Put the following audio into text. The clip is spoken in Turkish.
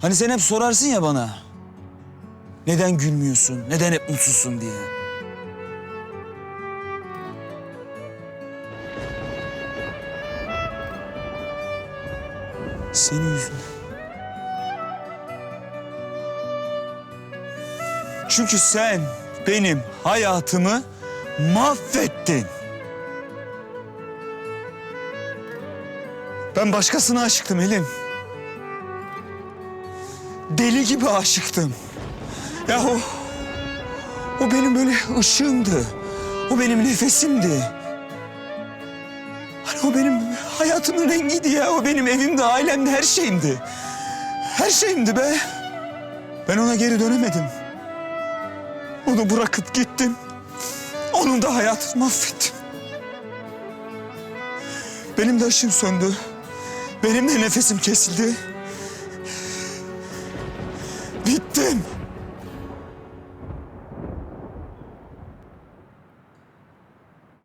Hani sen hep sorarsın ya bana. Neden gülmüyorsun? Neden hep mutsuzsun diye. Senin yüzünden. Çünkü sen benim hayatımı mahvettin. Ben başkasına aşıktım Elim. Deli gibi aşıktım. Ya o... O benim böyle ışığımdı. O benim nefesimdi. Hani o benim hayatımın rengiydi ya. O benim evimdi, ailemdi, her şeyimdi. Her şeyimdi be. Ben ona geri dönemedim. Onu bırakıp gittim. Onun da hayatını mahvettim. Benim de ışığım söndü. Benim de nefesim kesildi. Captain!